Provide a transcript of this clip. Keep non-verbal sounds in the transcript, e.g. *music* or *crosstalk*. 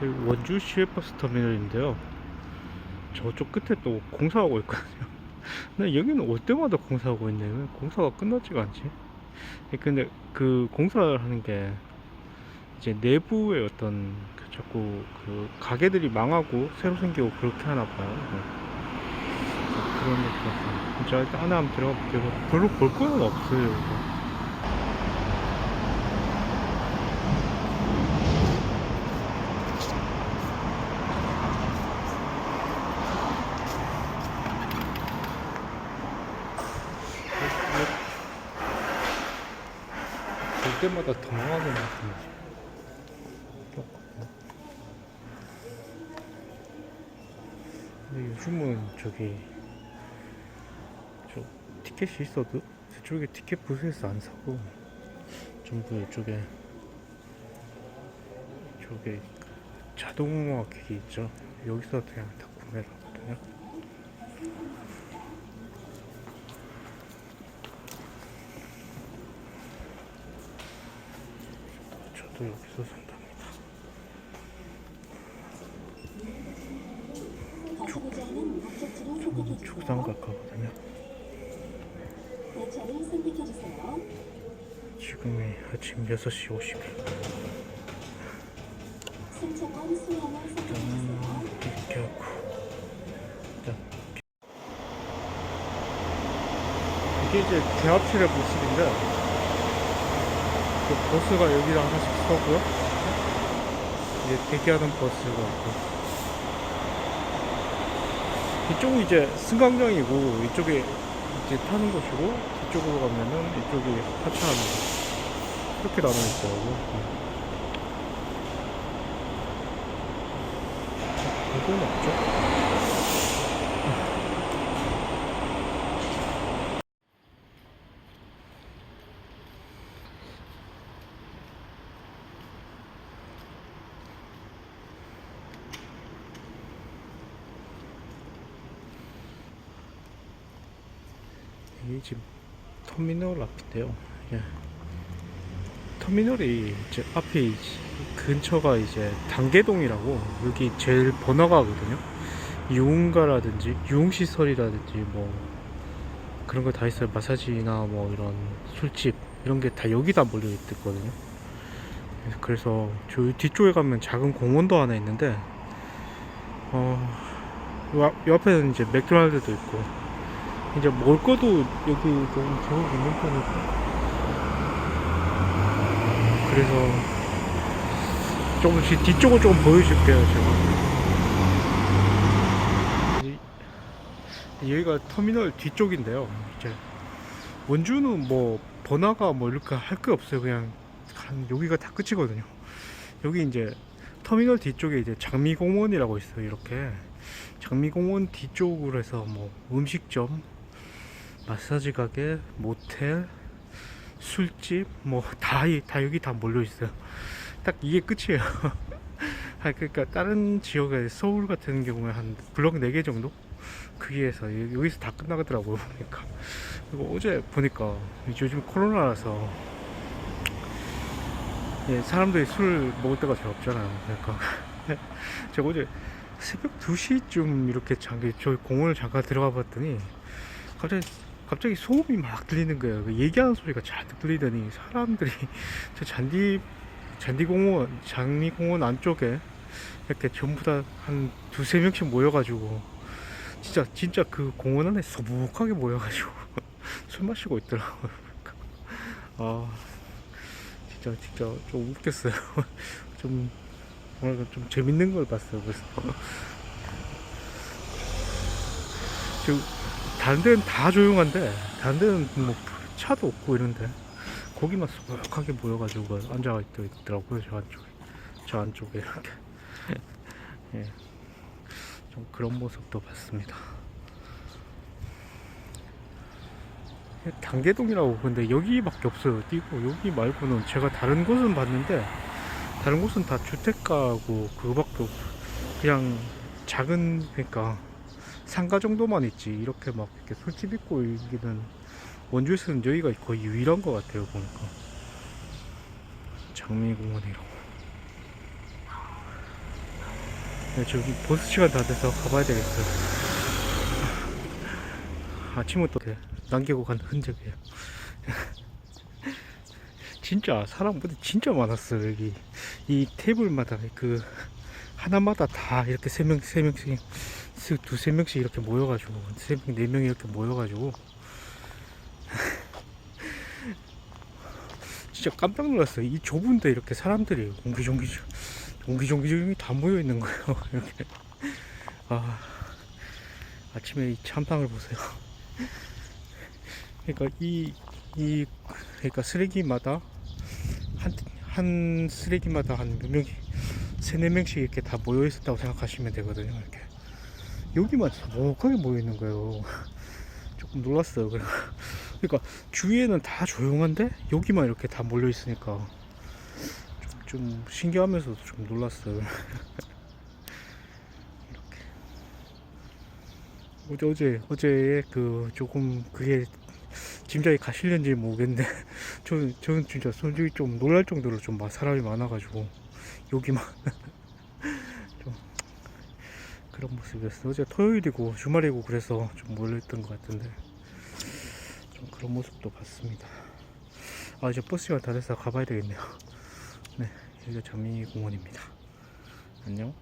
원주 시외버스 터미널인데요. 저쪽 끝에 또 공사하고 있거든요. *laughs* 나 여기는 올 때마다 공사하고 있네. 왜 공사가 끝나지가 않지? 예, 근데 그 공사를 하는 게 이제 내부의 어떤 그 자꾸 그 가게들이 망하고 새로 생기고 그렇게 하나 봐요. 네. 그런 느낌. 자 일단 안에 한번 들어가 볼게요. 별로 볼 거는 없어요. 이거. 볼 때마다 더 망하는 느낌이지. 근데 요즘은 저기 저 티켓이 있어도 저쪽에 티켓 부스에서 안 사고 전부 이쪽에 저게 그 자동화 기기 있죠 여기서 그냥 다 구매를 하거든요 저도 여기서 산답니다 열차를 선택해주세요. 지금이 아침 6시 50분 승차권 수량을 선택해주세요. 이렇게 하고 일단 이게 이제 대합실의 모습인데 그 버스가 여기를 하나씩 서고요. 이제 대기하는 버스가 있고. 이쪽은 이제 승강장이고 이쪽에 이제 타는 곳이고 뒤쪽으로 가면은 이쪽이 하차하는 곳 이렇게 나눠 있더라고요. 이건 없죠? 이게 지금 터미널 앞인데요. 예. 터미널이 이제 앞에 근처가 이제 단계동이라고 여기 제일 번화가거든요. 유흥가라든지 유흥시설이라든지 뭐 그런 거 다 있어요. 마사지나 뭐 이런 술집 이런 게 다 여기 다 몰려 있거든요. 그래서 저 뒤쪽에 가면 작은 공원도 하나 있는데 어, 요, 앞- 요 앞에는 이제 맥도날드도 있고 이제 먹을 거도 여기 좀 제법 있는 편이고. 그래서 조금 뒤- 뒤쪽을 조금 보여줄게요 제가. 이- 여기가 터미널 뒤쪽인데요 이제. 원주는 뭐 번화가 뭐 이렇게 할 게 없어요. 그냥 한 여기가 다 끝이거든요. 여기 이제 터미널 뒤쪽에 이제 장미공원이라고 있어요 이렇게. 장미공원 뒤쪽으로 해서 뭐 음식점 마사지 가게, 모텔, 술집, 뭐다 다 여기 다 몰려 있어요. 딱 이게 끝이에요. *laughs* 아, 그러니까 다른 지역에 서울 같은 경우에 한 블럭 4개 정도 크기에서 여- 여기서 다 끝나가더라고요 보니까. 그리고 어제 보니까 요즘 코로나라서 예, 사람들이 술 먹을 때가 잘 없잖아요. 그러니까 *laughs* 제가 어제 새벽 2시쯤 이렇게 잠깐 저희 공원을 잠깐 들어가 봤더니 갑자기 갑자기 소음이 막 들리는 거예요. 그 얘기하는 소리가 잔뜩 들리더니 사람들이 *laughs* 저 잔디 잔디공원 장미공원 안쪽에 이렇게 전부 다 한 두세 명씩 모여가지고 진짜 진짜 그 공원 안에 소복하게 모여가지고 *laughs* 술 마시고 있더라고요. *laughs* 아 진짜 진짜 좀 웃겼어요. 좀 오늘 좀 재밌는 걸 봤어요. 그래서 지금 다른 데는 다 조용한데 다른 데는 뭐 차도 없고 이런데 거기만 소박하게 모여가지고 앉아 있더라고요 저 안쪽에. 저 안쪽에 이렇게. *laughs* 예. 좀 그런 모습도 봤습니다. 단계동이라고 근데 여기밖에 없어요 띄고. 여기 말고는 제가 다른 곳은 봤는데 다른 곳은 다 주택가고 그거밖에 없 그냥 작은 그러니까 상가 정도만 있지 이렇게 막 이렇게 술집 있고 여기는 원주에서는 여기가 거의 유일한 것 같아요 보니까 장미공원이라고 네, 저기 버스 시간 다 돼서 가봐야 되겠어요. *laughs* 아침부터 남기고 간 흔적이에요. *laughs* 진짜 사람들이 진짜 많았어요 여기 이 테이블마다 그 하나마다 다 이렇게 세 명 세 명씩 세- 두세 명씩 이렇게 모여가지고 세 명 네 명이 이렇게 모여가지고. *laughs* 진짜 깜짝 놀랐어요. 이 좁은데 이렇게 사람들이 옹기종기 옹기종기 다 모여 있는 거예요 *laughs* 이렇게. 아 아침에 이 참상을 보세요. 그러니까 이 이 그러니까 쓰레기마다 한, 한 쓰레기마다 한 몇 명이 세네 명씩 이렇게 다 모여 있었다고 생각하시면 되거든요. 이렇게 여기만 소복하게 모여 있는 거예요. *laughs* 조금 놀랐어요. 그러니까 주위에는 다 조용한데 여기만 이렇게 다 몰려 있으니까 좀, 좀 신기하면서도 좀 놀랐어요. *laughs* 이렇게 어제 어제 어제 그 조금 그게 짐작이 가실는지 모르겠는데 *laughs* 저는 저는 진짜 솔직히 좀 놀랄 정도로 좀막 사람이 많아가지고 여기만 *laughs* 좀 그런 모습이었어요. 어제 토요일이고 주말이고 그래서 좀 몰려있던 것 같은데 좀 그런 모습도 봤습니다. 아 이제 버스 시간 다 돼서 가봐야 되겠네요. 네 여기가 자민이 공원입니다. 안녕.